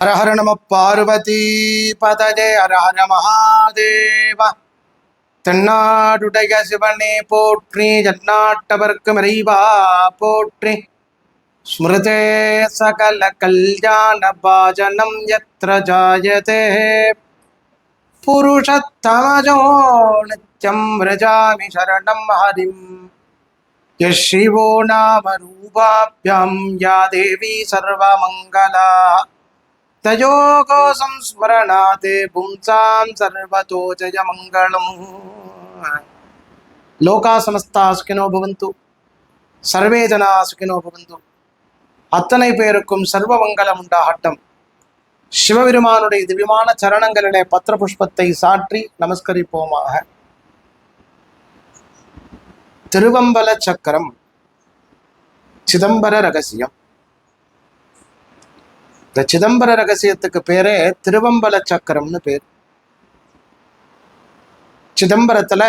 ஹர ஹர நம பார்வதி பதஜே ஹர ஹர மகாதேவ தென்னாடுடைய சிவனே போற்றி ஜன்னாட்டவர்க்கு மறைவா போற்றி ஸ்மிருதே சகல கல்யாண பாஜனம் யத்ர ஜாயதே புருஷத்தமஜோ நித்யம் விரஜாமி சரணம் ஹரிம் यः शिवो नाम रूपाभ्यां या देवी தயோகோசம் ஸ்மரணாதே பும்சாம் சர்வதோஜய மங்களம் லோகா சமஸ்தா சுகினோ பவந்து சர்வே ஜனா சுகினோ பவந்து அத்தனை பேருக்கும் சர்வ மங்களம் உண்டாகட்டம். சிவபெருமானுடைய திவ்யமான சரணங்களிலே பத்திர புஷ்பத்தை சாற்றி நமஸ்கரிப்போமாக. திருவம்பல சக்கரம் சிதம்பர ரகசியம். இந்த சிதம்பர ரகசியத்துக்கு பேரே திருவம்பல சக்கரம்னு பேர். சிதம்பரத்துல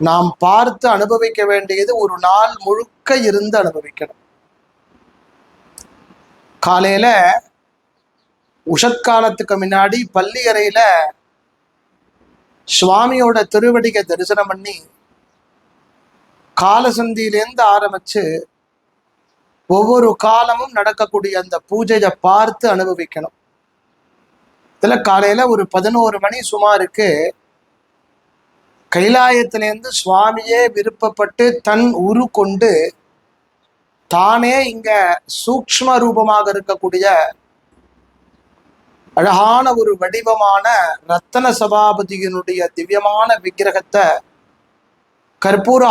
நாம் பார்த்து அனுபவிக்க வேண்டியது ஒரு நாள் முழுக்க இருந்து அனுபவிக்கணும். காலையில உஷத்காலத்துக்கு முன்னாடி பள்ளி அறையில சுவாமியோட திருவடிகை தரிசனம் பண்ணி காலசந்தியிலேருந்து ஆரம்பிச்சு ஒவ்வொரு காலமும் நடக்கக்கூடிய அந்த பூஜையை பார்த்து அனுபவிக்கணும். இதுல காலையில ஒரு பதினோரு மணி சுமாருக்கு கைலாயத்திலேருந்து சுவாமியே விருப்பப்பட்டு தன் உரு கொண்டு தானே இங்க சூக்ஷ்ம ரூபமாக இருக்கக்கூடிய அழகான ஒரு வடிவமான ரத்தன சபாபதியினுடைய திவ்யமான விக்கிரகத்தை கற்பூர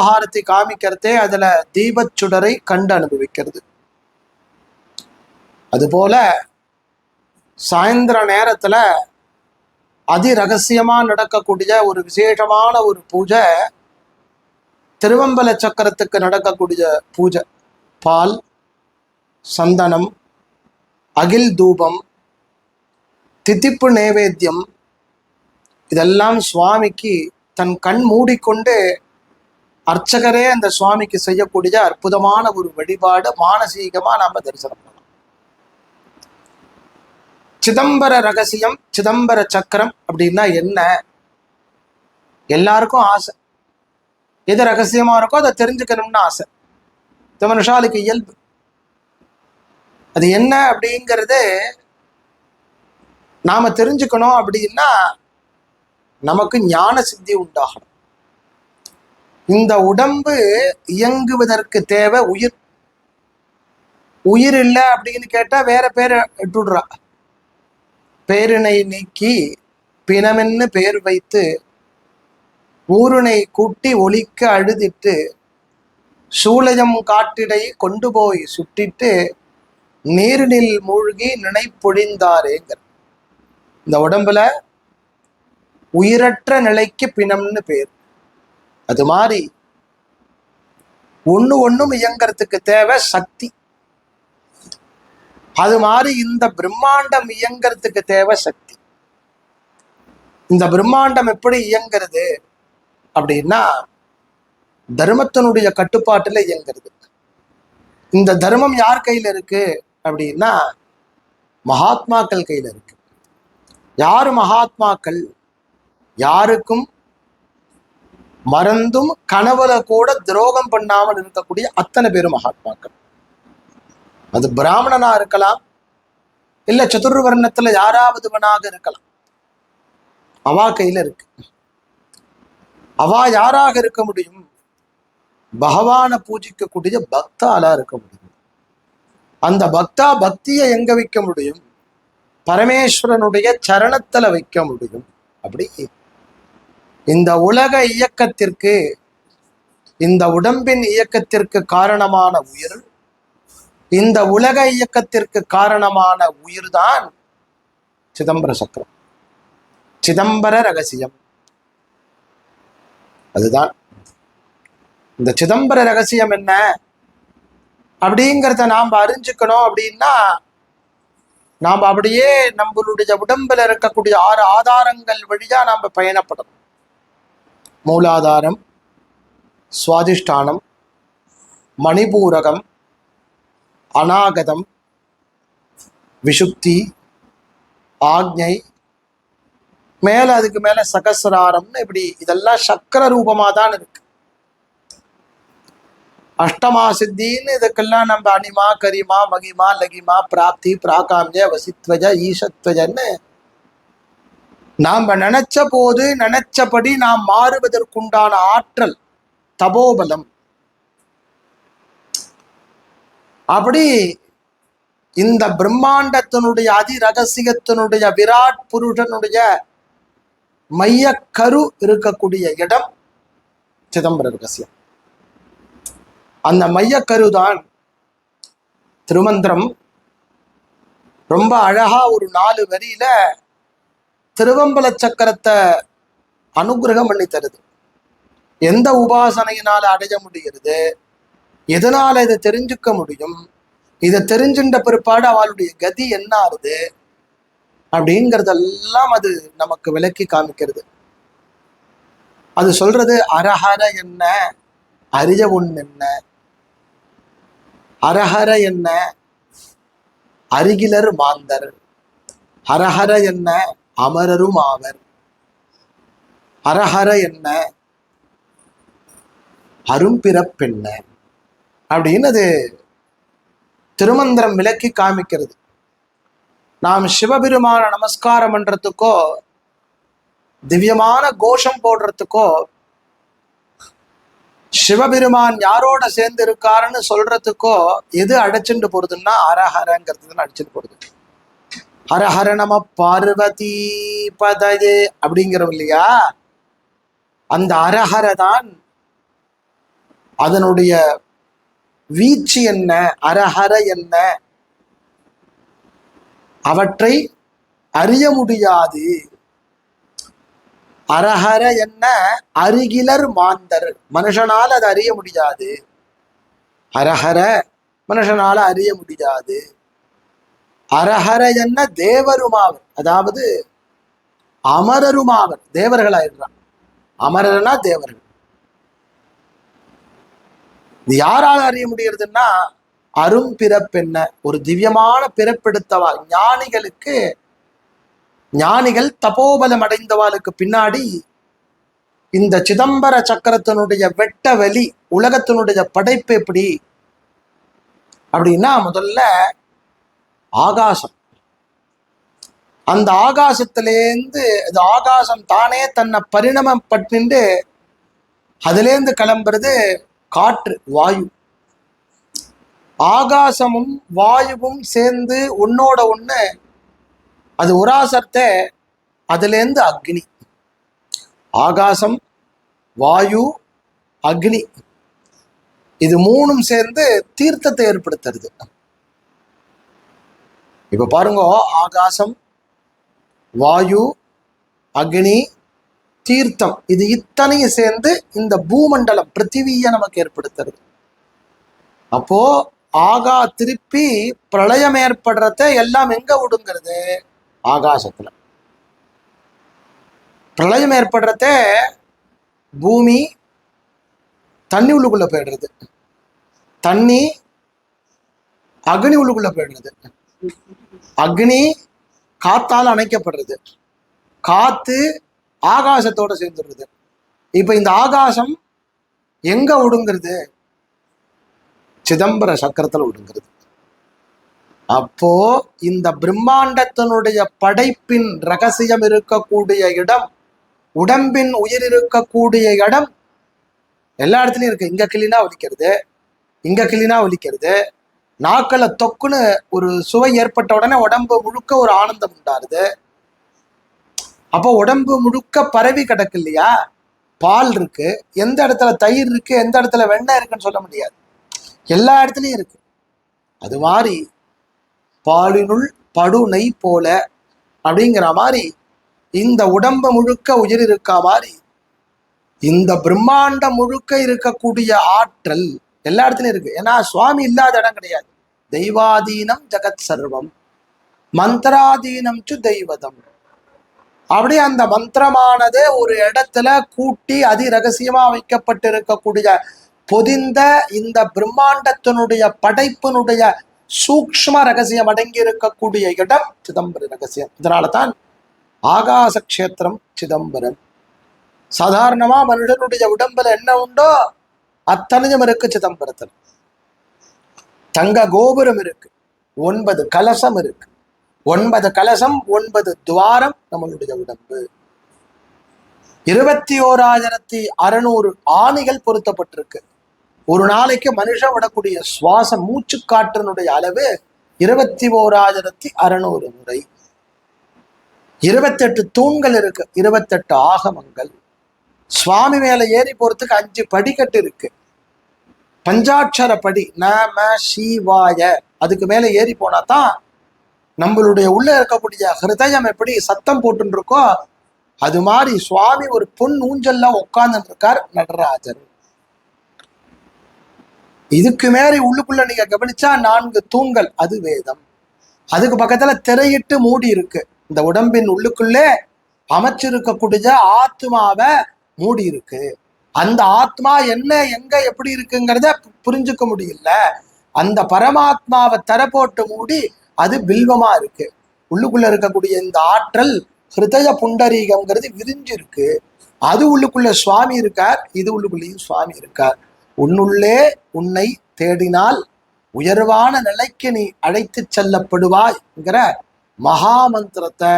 காமிக்கிறதே அதுல தீபச்சுடரை கண்டு அனுபவிக்கிறது. அதுபோல சாயந்தர நேரத்துல அதி ரகசியமா நடக்கக்கூடிய ஒரு விசேஷமான ஒரு பூஜை திருவம்பல சக்கரத்துக்கு நடக்கக்கூடிய பூஜை. பால் சந்தனம் அகில் தூபம் தித்திப்பு நைவேத்தியம் இதெல்லாம் சுவாமிக்கு தன் கண் மூடிக்கொண்டு அர்ச்சகரே அந்த சுவாமிக்கு செய்யக்கூடிய அற்புதமான ஒரு வழிபாடு மானசீகமாக நாம் தரிசனம் சிதம்பர ரகசியம் சிதம்பர சக்கரம் அப்படின்னா என்ன? எல்லாருக்கும் ஆசை. எது ரகசியமா இருக்கோ அதை தெரிஞ்சுக்கணும்னு ஆசை. இந்த மனுஷாலுக்கு இயல்பு. அது என்ன அப்படிங்கிறது நாம தெரிஞ்சுக்கணும் அப்படின்னா நமக்கு ஞான சித்தி உண்டாகணும். இந்த உடம்பு இயங்குவதற்கு தேவை உயிர். உயிர் இல்லை அப்படின்னு கேட்டா வேற பேரை விட்டுடுறா பேரினை நீக்கி பிணமென்னு பேர் வைத்து ஊருனை கூட்டி ஒழிக்க அழுதிட்டு சூளையம் காட்டிடை கொண்டு போய் சுட்டிட்டு நீரினில் மூழ்கி நினைப்பொழிந்தாரேங்கிற இந்த உடம்புல உயிரற்ற நிலைக்கு பிணம்னு பேர். அது மாதிரி ஒன்று ஒன்றும் இயங்கிறதுக்கு தேவை சக்தி. அது மாதிரி இந்த பிரம்மாண்டம் இயங்கிறதுக்கு தேவை சக்தி. இந்த பிரம்மாண்டம் எப்படி இயங்கிறது அப்படின்னா தர்மத்தினுடைய கட்டுப்பாட்டுல இயங்கிறது. இந்த தர்மம் யார் கையில இருக்கு அப்படின்னா மகாத்மாக்கள் கையில இருக்கு. யார் மகாத்மாக்கள்? யாருக்கும் மறந்தும் கனவுல கூட துரோகம் பண்ணாமல் இருக்கக்கூடிய அத்தனை பேரும் மகாத்மாக்கள். அது பிராமணனா இருக்கலாம். இல்ல சதுர்வர்ணத்துல யாராவதுவனாக இருக்கலாம். அவா கையில இருக்கு. அவா யாராக இருக்க முடியும்? பகவானை பூஜிக்கக்கூடிய பக்தாலா இருக்க முடியும். அந்த பக்தா பக்தியை எங்க வைக்க முடியும்? பரமேஸ்வரனுடைய சரணத்துல வைக்க முடியும். அப்படி. இந்த உலக இயக்கத்திற்கு இந்த உடம்பின் இயக்கத்திற்கு காரணமான உயிர் இந்த உலக இயக்கத்திற்கு காரணமான உயிர்தான் சிதம்பர சக்கரம். சிதம்பர ரகசியம். அதுதான். இந்த சிதம்பர ரகசியம் என்ன? அப்படிங்கிறத நாம் அறிஞ்சுக்கணும் அப்படின்னா நாம் அப்படியே நம்மளுடைய உடம்புல இருக்கக்கூடிய ஆறு ஆதாரங்கள் வழியா நாம் பயணப்படணும். மூலாதாரம் சுவாதிஷ்டானம் மணிபூரகம் அநாகதம் விஷுப்தி ஆக்ஞை மேல அதுக்கு மேல சகசிராரம்னு இப்படி இதெல்லாம் சக்கர ரூபமாக தான் இருக்கு. அஷ்டமா சித்தின்னு இதுக்கெல்லாம் நம்ம அனிமா கரிமா மகிமா லகிமா பிராப்தி பிராகாமிய வசித்வஜ ஈசத்வஜன்னு நாம நினைச்ச போது நினைச்சபடி நாம் மாறுவதற்குண்டான ஆற்றல் தபோபலம். அப்படி இந்த பிரம்மாண்டத்தினுடைய அதி ரகசியத்தினுடைய விராட் புருஷனுடைய மையக்கரு இருக்கக்கூடிய இடம் சிதம்பர ரகசியம். அந்த மையக்கருதான் திருமந்திரம். ரொம்ப அழகா ஒரு நாலு வரியில திருவம்பல சக்கரத்தை அனுகிரகம் பண்ணி தருது. எந்த உபாசனையினால் அடைய முடிகிறது? எதனால இதை தெரிஞ்சுக்க முடியும்? இதை தெரிஞ்சுட்ட பிற்பாடு அவளுடைய கதி என்ன ஆகுது அப்படிங்கிறதெல்லாம் அது நமக்கு விளக்கி காமிக்கிறது. அது சொல்றது அரஹர என்ன? அரிய உண் என்ன அரஹர என்ன? அருகிலர் மாந்தர். அரஹர என்ன? அமரரும் ஆவர். அரஹர என்ன? அரும்பிறப்பென்ன அப்படின்னு அது திருமந்திரம் விளக்கி காமிக்கிறது. நாம் சிவபெருமான நமஸ்காரம் பண்றதுக்கோ திவ்யமான கோஷம் போடுறதுக்கோ சிவபெருமான் யாரோட சேர்ந்து இருக்காருன்னு சொல்றதுக்கோ எது அடைச்சுட்டு போறதுன்னா அரஹரங்கிறது தான் அடிச்சுட்டு போறது. ஹரஹர நம பார்வதி பதயே அப்படிங்கிறோம் இல்லையா? அந்த அரஹர தான் அதனுடைய வீச்சு என்ன அரஹர என்ன? அவற்றை அறிய முடியாது. அரஹர என்ன? அருகிலர் மாந்தர். மனுஷனால் அதை அறிய முடியாது. அரஹர மனுஷனால அறிய முடியாது. அரஹர என்ன? தேவருமாவர். அதாவது அமரருமாவர். தேவர்களாயிடுறான். அமரர்னா தேவர்கள். இது யாரால் அறிய முடியறதுன்னா அரும் பிறப்பென்ன? ஒரு திவ்யமான பிறப்பெடுத்தவா ஞானிகளுக்கு ஞானிகள் தபோபலம் அடைந்தவாளுக்கு பின்னாடி இந்த சிதம்பர சக்கரத்தினுடைய வெட்ட வெளி உலகத்தினுடைய படைப்பு எப்படி? அப்படின்னா முதல்ல ஆகாசம். அந்த ஆகாசத்திலேருந்து அது ஆகாசம் தானே தன்னை பரிணமப்பட்டு அதுலேருந்து கிளம்புறது காற்று வாயு. ஆகாசமும் வாயுவும் சேர்ந்து உன்னோட ஒன்று அது உராசத்தை அதுலேருந்து அக்னி. ஆகாசம் வாயு அக்னி. இது மூணும் சேர்ந்து தீர்த்தத்தை ஏற்படுத்துறது. இப்ப பாருங்க ஆகாசம் வாயு அக்னி தீர்த்தம். இது இத்தனையும் சேர்ந்து இந்த பூமண்டலம் பிருத்திவியை நமக்கு ஏற்படுத்துறது. அப்போ ஆகா திருப்பி பிரளயம் ஏற்படுறத எல்லாம் எங்க விடுங்கிறது ஆகாசத்துல. பிரளயம் ஏற்படுறத பூமி தண்ணி உள்ளுக்குள்ள போயிடுறது. தண்ணி அக்னி உள்ளுக்குள்ள போயிடுறது. அக்னி காத்தால் அணைக்கப்படுறது. காத்து ஆகாசத்தோட சேர்ந்துடுறது. இப்ப இந்த ஆகாசம் எங்க ஒடுங்கிறது? சிதம்பர சக்கரத்துல ஒடுங்கிறது. அப்போ இந்த பிரம்மாண்டத்தினுடைய படைப்பின் ரகசியம் இருக்கக்கூடிய இடம் உடம்பின் உயிர் இருக்கக்கூடிய இடம் எல்லா இடத்துலையும் இருக்கு. இங்க கிளினா ஒலிக்கிறது இங்க கிளினா ஒலிக்கிறது நாக்களை தொக்குன்னு ஒரு சுவை ஏற்பட்ட உடனே உடம்பு முழுக்க ஒரு ஆனந்தம் உண்டாருது அப்போ உடம்பு முழுக்க பரவி கிடக்கு இல்லையா பால் இருக்கு. எந்த இடத்துல தயிர் இருக்கு? எந்த இடத்துல வெண்ணெய் இருக்குன்னு சொல்ல முடியாது. எல்லா இடத்துலையும் இருக்கு. அது மாதிரி பாலினுள் படுனை போல அப்படிங்கிற மாதிரி இந்த உடம்ப முழுக்க உயிர் இருக்கா மாதிரி இந்த பிரம்மாண்டம் முழுக்க இருக்கக்கூடிய ஆற்றல் எல்லா இடத்துலையும் இருக்கு. ஏன்னா சுவாமி இல்லாத இடம் கிடையாது. தெய்வாதீனம் ஜெகத் சர்வம். மந்திராதீனம் சு தெய்வதம். அப்படியே அந்த மந்திரமானது ஒரு இடத்துல கூட்டி அதி ரகசியமா வைக்கப்பட்டிருக்கக்கூடிய பொதிந்த இந்த பிரம்மாண்டத்தினுடைய படைப்பினுடைய சூக்ஷ்ம ரகசியம் அடங்கி இருக்கக்கூடிய இடம் சிதம்பர ரகசியம். இதனால தான் ஆகாச கஷேத்திரம் சிதம்பரம். சாதாரணமா மனுஷனுடைய உடம்புல என்ன உண்டோ அத்தனையும் இருக்கு சிதம்பரத்தில். தங்க கோபுரம் இருக்கு. ஒன்பது கலசம் இருக்கு. ஒன்பது கலசம் ஒன்பது துவாரம் நம்மளுடைய உடம்பு. இருபத்தி ஓராயிரத்தி அறுநூறு ஆணிகள் பொருத்தப்பட்டிருக்கு. ஒரு நாளைக்கு மனுஷன் விடக்கூடிய சுவாச மூச்சு காற்றினுடைய அளவு இருபத்தி ஓராயிரத்தி அறுநூறு முறை. இருபத்தெட்டு தூண்கள் இருக்கு இருபத்தெட்டு ஆகமங்கள். சுவாமி மேல ஏறி போறதுக்கு அஞ்சு படிக்கட்டு இருக்கு. பஞ்சாட்சர படி நம சிவாய அதுக்கு மேல ஏறி போனா தான் நம்மளுடைய உள்ள இருக்கக்கூடிய ஹிருதயம் எப்படி சத்தம் போட்டுன்னு இருக்கோ அது மாதிரி சுவாமி ஒரு பொன் ஊஞ்சல்ல உட்கார்ந்துட்டு இருக்கார் நடராஜர். இதுக்கு மேலே உள்ளுக்குள்ள நீங்க கவனிச்சா நான்கு தூண்கள் அது வேதம். அதுக்கு பக்கத்துல திரையிட்டு மூடி இருக்கு. இந்த உடம்பின் உள்ளுக்குள்ளே அமைச்சிருக்கக்கூடிய ஆத்மாவை மூடி இருக்கு. அந்த ஆத்மா என்ன எங்க எப்படி இருக்குங்கிறத பு- புரிஞ்சுக்க முடியல. அந்த பரமாத்மாவை தர போட்டு மூடி அது பில்வமா இருக்கு. உள்ளுக்குள்ள இருக்கக்கூடிய இந்த ஆற்றல் ஹிருதய புண்டரீகம்ங்கிறது விரிஞ்சு இருக்கு அது உள்ளுக்குள்ள சுவாமி இருக்கார் இது உள்ளுக்குள்ளேயும் சுவாமி இருக்கார். உன்னுள்ளே உன்னை தேடினால் உயர்வான நிலைக்கு நீ அழைத்து செல்லப்படுவாய்ங்கிற மகா மந்திரத்தை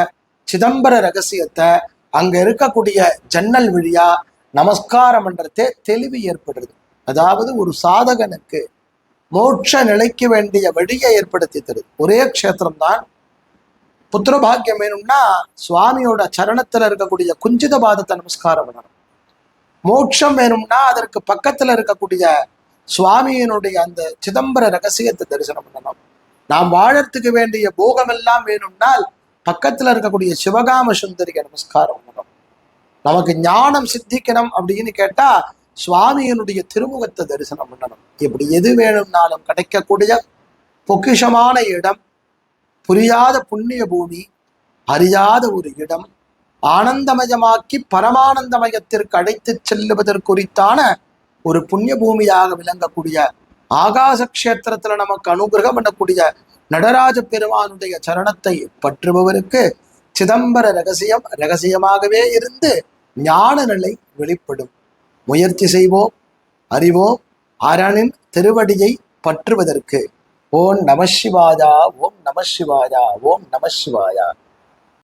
சிதம்பர ரகசியத்தை அங்க இருக்கக்கூடிய ஜன்னல் வழியா நமஸ்காரம் பண்றதே தெளிவு ஏற்படுறது அதாவது ஒரு சாதகனுக்கு மோட்ச நிலைக்கு வேண்டிய வழியை ஏற்படுத்தி தருது ஒரே க்ஷேத்திரம்தான். புத்திரபாகியம் வேணும்னா சுவாமியோட சரணத்துல இருக்கக்கூடிய குஞ்சித பாதத்தை நமஸ்காரம் பண்ணணும். மோட்சம் வேணும்னா அதற்கு பக்கத்துல இருக்கக்கூடிய சுவாமியினுடைய அந்த சிதம்பர ரகசியத்தை தரிசனம் பண்ணணும். நாம் வாழறதுக்கு வேண்டிய போகம் எல்லாம் வேணும்னால் பக்கத்துல இருக்கக்கூடிய சிவகாம சுந்தரிக்கு நமஸ்காரம் பண்ணணும். நமக்கு ஞானம் சித்திக்கணும் அப்படின்னு கேட்டா சுவாமியினுடைய திருமுகத்தை தரிசனம் பண்ணணும். இப்படி எது வேணும்னாலும் கிடைக்கக்கூடிய பொக்கிஷமான இடம் புரியாத புண்ணிய பூமி அறியாத ஒரு இடம் ஆனந்தமயமாக்கி பரமானந்தமயத்திற்கு அழைத்து செல்லுவதற்குறித்தான ஒரு புண்ணிய பூமியாக விளங்கக்கூடிய ஆகாச கஷேத்திரத்துல நமக்கு அனுகிரகம் பண்ணக்கூடிய நடராஜ பெருமானுடைய சரணத்தை பற்றுபவருக்கு சிதம்பர ரகசியம் ரகசியமாகவே இருந்து ஞான நிலை வெளிப்படும். முயற்சி செய்வோம் அறிவோம் ஆரானின் திருவடியை பற்றுவதற்கு. ஓம் நம சிவாயா ஓம் நம சிவாயா ஓம் நம சிவாயா.